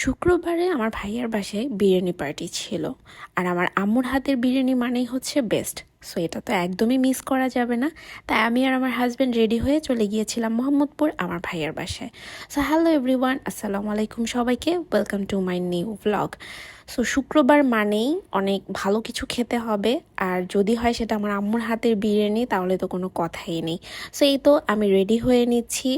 শুক্রবারে আমার ভাইয়ার বাসায় বিরিয়ানি পার্টি ছিল। আর আমার আম্মুর হাতের বিরিয়ানি মানেই হচ্ছে বেস্ট সো এটা তো একদমই মিস করা যাবে না। তাই আমি আর আমার হাজব্যান্ড রেডি হয়ে চলে গিয়েছিলাম মোহাম্মদপুর আমার ভাইয়ার বাসায়। সো হ্যালো এভরিওয়ান আসসালামু আলাইকুম সবাইকে। Welcome to my new blog so শুক্রবার মানেই অনেক ভালো কিছু খেতে হবে। আর যদি হয় সেটা আমার আম্মুর হাতের বিরিয়ানি, তাহলে তো কোনো কথাই নেই। সো এই তো আমি রেডি হয়ে নিচ্ছি।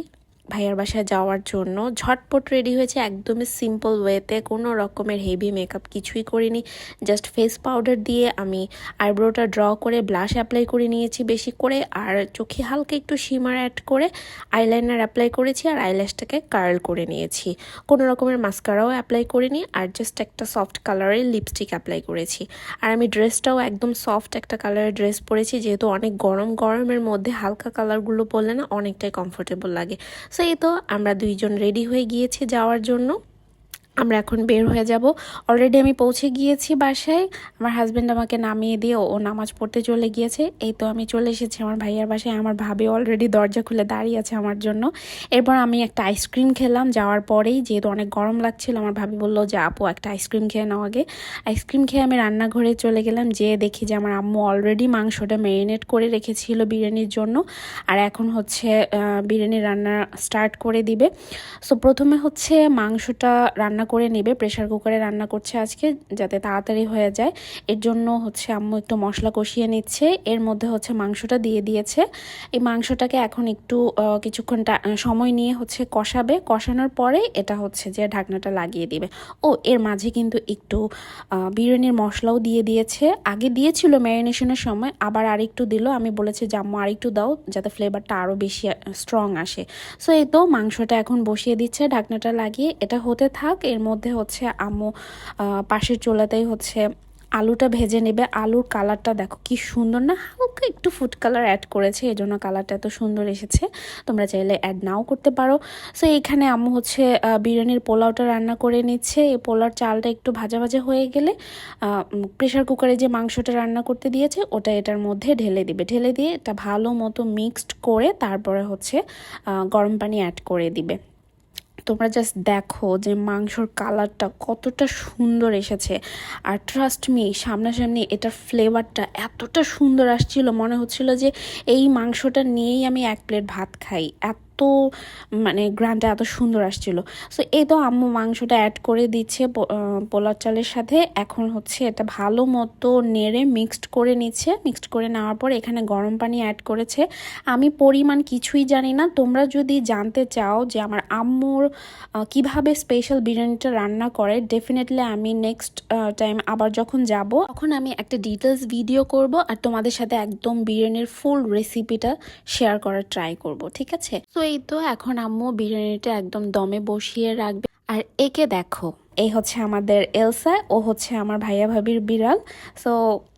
ভাইয়ার বাসায় যাওয়ার জন্য ঝটপট রেডি হয়েছে। একদমই সিম্পল ওয়েতে কোনো রকমের হেভি মেকআপ কিছুই করিনি। জাস্ট ফেস পাউডার দিয়ে আমি আইব্রোটা ড্র করে ব্লাশ অ্যাপ্লাই করে নিয়েছি বেশি করে। আর চোখে হালকা একটু শিমার অ্যাড করে আইলাইনার অ্যাপ্লাই করেছি আর আইল্যাশটাকে কার্ল করে নিয়েছি। কোনো রকমের মাস্কারাও অ্যাপ্লাই করিনি আর জাস্ট একটা সফট কালারের লিপস্টিক অ্যাপ্লাই করেছি। আর আমি ড্রেসটাও একদম সফট একটা কালারের ড্রেস পরেছি। যেহেতু অনেক গরম, গরমের মধ্যে হালকা কালারগুলো পরলে না অনেকটাই কমফোর্টেবল লাগে। সো তো আমরা দুইজন রেডি হয়ে গিয়েছি যাওয়ার জন্য। আমরা এখন বের হয়ে যাব। অলরেডি আমি পৌঁছে গিয়েছি বাসায়। আমার হাজব্যান্ড আমাকে নামিয়ে দিয়ে ও নামাজ পড়তে চলে গিয়েছে। এই তো আমি চলে এসেছি আমার ভাইয়ার বাসায়। আমার ভাবি অলরেডি দরজা খুলে দাঁড়িয়ে আছে আমার জন্য। এরপর আমি একটা আইসক্রিম খেলাম। যাওয়ার পরেই যেহেতু অনেক গরম লাগছিল, আমার ভাবি বলল, যে আপু, একটা আইসক্রিম খেয়ে নাও আগে। আইসক্রিম খেয়ে আমি রান্নাঘরে চলে গেলাম। যেয়ে দেখি যে আমার আম্মু অলরেডি মাংসটা ম্যারিনেট করে রেখেছিল বিরিয়ানির জন্য। আর এখন হচ্ছে বিরিয়ানি রান্না স্টার্ট করে দিবে। সো প্রথমে হচ্ছে মাংসটা রান্না করে নেবে প্রেশার কুকারে রান্না করছে আজকে যাতে তাড়াতাড়ি হয়ে যায়। এর জন্য হচ্ছে আম্মু একটু মশলা কষিয়ে নিচ্ছে। এর মধ্যে হচ্ছে মাংসটা দিয়ে দিয়েছে। এই মাংসটাকে এখন একটু কিছুক্ষণ সময় নিয়ে হচ্ছে কষাবে। কষানোর পরে এটা হচ্ছে যে ঢাকনাটা লাগিয়ে দিবে। ও, এর মাঝে কিন্তু একটু বিরিয়ানির মশলাও দিয়ে দিয়েছে। আগে দিয়েছিল ম্যারিনেশনের সময়, আবার আরেকটু দিল। আমি বলেছি যে, আম্মু, আরেকটু দাও যাতে ফ্লেভারটা আরও বেশি স্ট্রং আসে। সো এই তো মাংসটা এখন বসিয়ে দিচ্ছে, ঢাকনাটা লাগিয়ে। এটা হতে থাক, এর মধ্যে হচ্ছে আম্মু পাশের চুলাতেই হচ্ছে আলুটা ভেজে নেবে। আলুর কালারটা দেখো কি সুন্দর না হালকা একটু ফুড কালার অ্যাড করেছে এই জন্য কালারটা এত সুন্দর এসেছে। তোমরা চাইলে অ্যাড নাও করতে পারো। সো এইখানে আম্মু হচ্ছে বিরিয়ানির পোলাওটা রান্না করে নিচ্ছে। এই পোলাওর চালটা একটু ভাজা ভাজা হয়ে গেলে প্রেশার কুকারে যে মাংসটা রান্না করতে দিয়েছে, ওটা এটার মধ্যে ঢেলে দিবে। ঢেলে দিয়ে এটা ভালো মতো মিক্সড করে তারপরে হচ্ছে গরম পানি অ্যাড করে দিবে। তোমরা জাস্ট দেখো যে মাংসর কালারটা কতটা সুন্দর এসেছে। আর ট্রাস্ট মি সামনাসামনি এটার ফ্লেভারটা এতটা সুন্দর আসছিল, মনে হচ্ছিল যে এই মাংসটা নিয়েই আমি এক প্লেট ভাত খাই। এত মানে গ্রানটা এত সুন্দর আসছিল। সো এই তো আম্মু মাংসটা অ্যাড করে দিচ্ছে পো- পোলাও চালের সাথে। এখন হচ্ছে এটা ভালো মতো নেড়ে মিক্সড করে নিচ্ছে। মিক্সড করে নেওয়ার পর এখানে গরম পানি অ্যাড করেছে। আমি পরিমাণ কিছুই জানি না। তোমরা যদি জানতে চাও যে আমার আম্মুর কীভাবে স্পেশাল বিরিয়ানিটা রান্না করে ডেফিনেটলি আমি নেক্সট টাইম আবার যখন যাব, তখন আমি একটা ডিটেলস ভিডিও করব আর তোমাদের সাথে একদম বিরিয়ানির ফুল রেসিপিটা শেয়ার করার ট্রাই করব, ঠিক আছে? তো এই তো এখন আম্মু বিরিয়ানিটা একদম দমে বসিয়ে রাখবে। আর একে দেখো, এই হচ্ছে আমাদের এলসা, ও হচ্ছে আমার ভাইয়া ভাবির বিড়াল। সো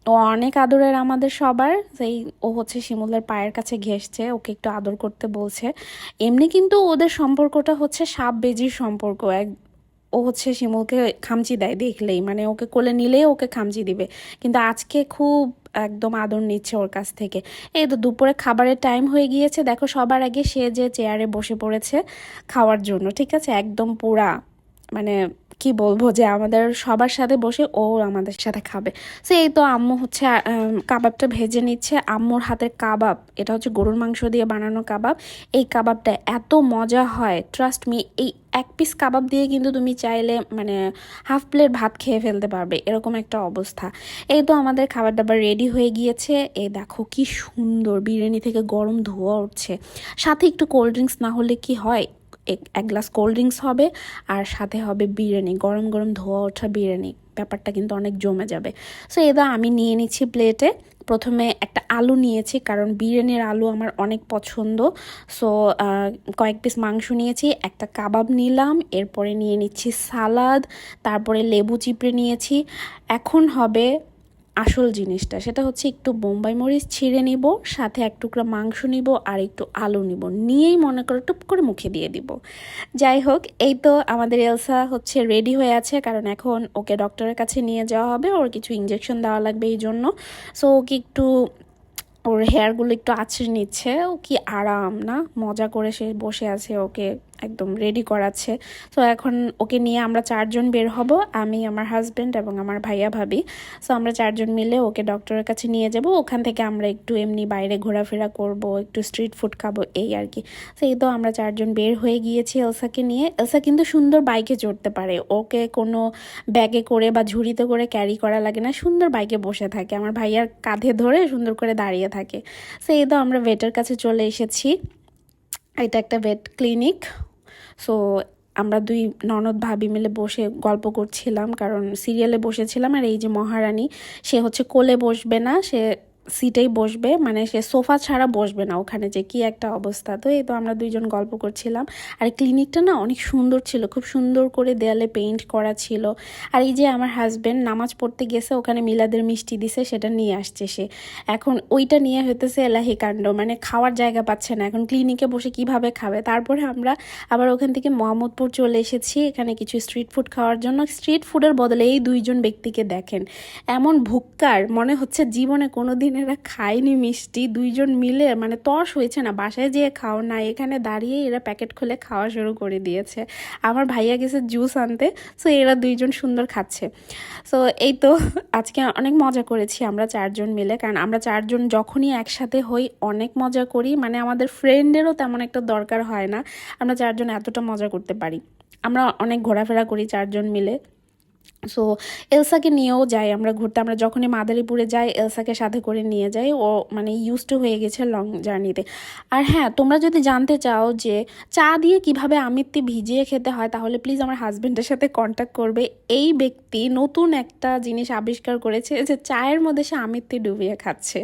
ও অনেক আদরের আমাদের সবার সেই ও হচ্ছে শিমুলের পায়ের কাছে ঘেসছে ওকে একটু আদর করতে বলছে। এমনি কিন্তু ওদের সম্পর্কটা হচ্ছে সাপ বেজির সম্পর্ক, এক ও হচ্ছে শিমুলকে খামচি দেয় দেখলেই মানে ওকে কোলে নিলেই ওকে খামচি দিবে। কিন্তু আজকে খুব একদম আদর নিচ্ছে ওর কাছ থেকে। এই তো দুপুরে খাবারের টাইম হয়ে গিয়েছে। দেখো সবার আগে সে যে চেয়ারে বসে পড়েছে খাওয়ার জন্য, ঠিক আছে? একদম পুরা মানে কি বলব যে আমাদের সবার সাথে বসে ও আমাদের সাথে খাবে। সে এই তো আম্মু হচ্ছে কাবাবটা ভেজে নিচ্ছে। আম্মুর হাতের কাবাব, এটা হচ্ছে গরুর মাংস দিয়ে বানানো কাবাব। এই কাবাবটা এত মজা হয় ট্রাস্ট মি এই এক পিস কাবাব দিয়ে কিন্তু তুমি চাইলে মানে হাফ প্লেট ভাত খেয়ে ফেলতে পারবে, এরকম একটা অবস্থা। এই তো আমাদের খাবার দাবার রেডি হয়ে গিয়েছে। এ দেখো কি সুন্দর, বিরিয়ানি থেকে গরম ধোয়া উঠছে। সাথে একটু কোল্ড ড্রিঙ্কস না হলে কি হয়? এক গ্লাস কোল্ড ড্রিঙ্কস হবে, আর সাথে হবে বিরিয়ানি, গরম গরম ধোয়া ওঠা বিরিয়ানি। ব্যাপারটা কিন্তু অনেক জমে যাবে। সো এবার আমি নিয়ে নিচ্ছি প্লেটে প্রথমে একটা আলু নিয়েছি, কারণ বিরিয়ানির আলু আমার অনেক পছন্দ। সো কয়েক পিস মাংস নিয়েছি, একটা কাবাব নিলাম, এরপরে নিয়ে নিচ্ছি সালাদ, তারপরে লেবু চিপড়ে নিয়েছি। এখন হবে আসল জিনিসটা, সেটা হচ্ছে একটু বোম্বাই মরিচ ছিঁড়ে নিব, সাথে এক টুকরা মাংস নিব আর একটু আলু নিব। নিয়েই মনে করো টুপ করে মুখে দিয়ে দিব। যাই হোক, এই তো আমাদের এলসা হচ্ছে রেডি হয়ে আছে, কারণ এখন ওকে ডক্টরের কাছে নিয়ে যাওয়া হবে, ওর কিছু ইঞ্জেকশন দেওয়া লাগবে এই জন্য। সো ওকে একটু, ওর হেয়ারগুলো একটু আছড়ে নিচ্ছে, ও কি আরাম না? মজা করে সে বসে আছে ওকে একদম রেডি করাচ্ছে। তো এখন ওকে নিয়ে আমরা চারজন বের হব, আমি, আমার হাজব্যান্ড এবং আমার ভাইয়া ভাবি। সো আমরা চারজন মিলে ওকে ডক্টরের কাছে নিয়ে যাব। ওখান থেকে আমরা একটু এমনি বাইরে ঘোরাফেরা করব, একটু স্ট্রিট ফুড খাব, এই আর কি। তো এই তো আমরা চারজন বের হয়ে গিয়েছি এলসাকে নিয়ে। এলসা কিন্তু সুন্দর বাইকে চড়তে পারে। ওকে কোনো ব্যাগে করে বা ঝুড়িতে করে ক্যারি করা লাগে না। সুন্দর বাইকে বসে থাকে। আমার ভাইয়ার কাঁধে ধরে সুন্দর করে দাঁড়িয়ে থাকে। সো এই তো আমরা ভেটের কাছে চলে এসেছি। এটা একটা ভেট ক্লিনিক সো আমরা দুই ননদ ভাবি মিলে বসে গল্প করছিলাম, কারণ সিরিয়ালে বসেছিলাম আর এই যে মহারানী, সে হচ্ছে কোলে বসবে না, সে সিটেই বসবে মানে সে সোফা ছাড়া বসবে না ওখানে যে কি একটা অবস্থা। তো এই তো আমরা দুইজন গল্প করছিলাম। আর ক্লিনিকটা না অনেক সুন্দর ছিল, খুব সুন্দর করে দেয়ালে পেইন্ট করা ছিল। আর এই যে আমার হাজবেন্ড নামাজ পড়তে গেছে, ওখানে মিলাদের মিষ্টি দিছে, সেটা নিয়ে আসছে সে। এখন ওইটা নিয়ে হইতেছে এলাহি কাণ্ড মানে খাওয়ার জায়গা পাচ্ছে না। এখন ক্লিনিকে বসে কীভাবে খাবে? তারপরে আমরা আবার ওখান থেকে মোহাম্মদপুর চলে এসেছি, এখানে কিছু স্ট্রিট ফুড খাওয়ার জন্য। স্ট্রিট ফুডের বদলে এই দুইজন ব্যক্তিকে দেখেন। এমন ভুক্কার, মনে হচ্ছে জীবনে কোনো দিন এরা খায়নি মিষ্টি, দুইজন মিলে মানে তর্স হয়েছে না, বাসায় যেয়ে খাও না, এখানে দাঁড়িয়ে এরা প্যাকেট খুলে খাওয়া শুরু করে দিয়েছে। আমার ভাইয়া গেছে জুস আনতে সো এরা দুইজন সুন্দর খাচ্ছে। সো এই তো, আজকে অনেক মজা করেছি আমরা চারজন মিলে, কারণ আমরা চারজন যখনই একসাথে হই, অনেক মজা করি মানে আমাদের ফ্রেন্ডেরও তেমন একটা দরকার হয় না, আমরা চারজন এতটা মজা করতে পারি। আমরা অনেক ঘোরাফেরা করি চারজন মিলে। সো এলসাকে নিয়েও যাই আমরা ঘুরতে। আমরা যখনই মাদারীপুরে যাই এলসাকে সাথে করে নিয়ে যাই। ও মানে ইউজ টু হয়ে গেছে লং জার্নিতে আর হ্যাঁ তোমরা যদি জানতে চাও যে চা দিয়ে কীভাবে আমিত্তি ভিজিয়ে খেতে হয়, তাহলে প্লিজ আমার হাজব্যান্ডের সাথে কন্ট্যাক্ট করবে। এই ব্যক্তি নতুন একটা জিনিস আবিষ্কার করেছে যে চায়ের মধ্যে সে আমিত্তি ডুবিয়ে খাচ্ছে।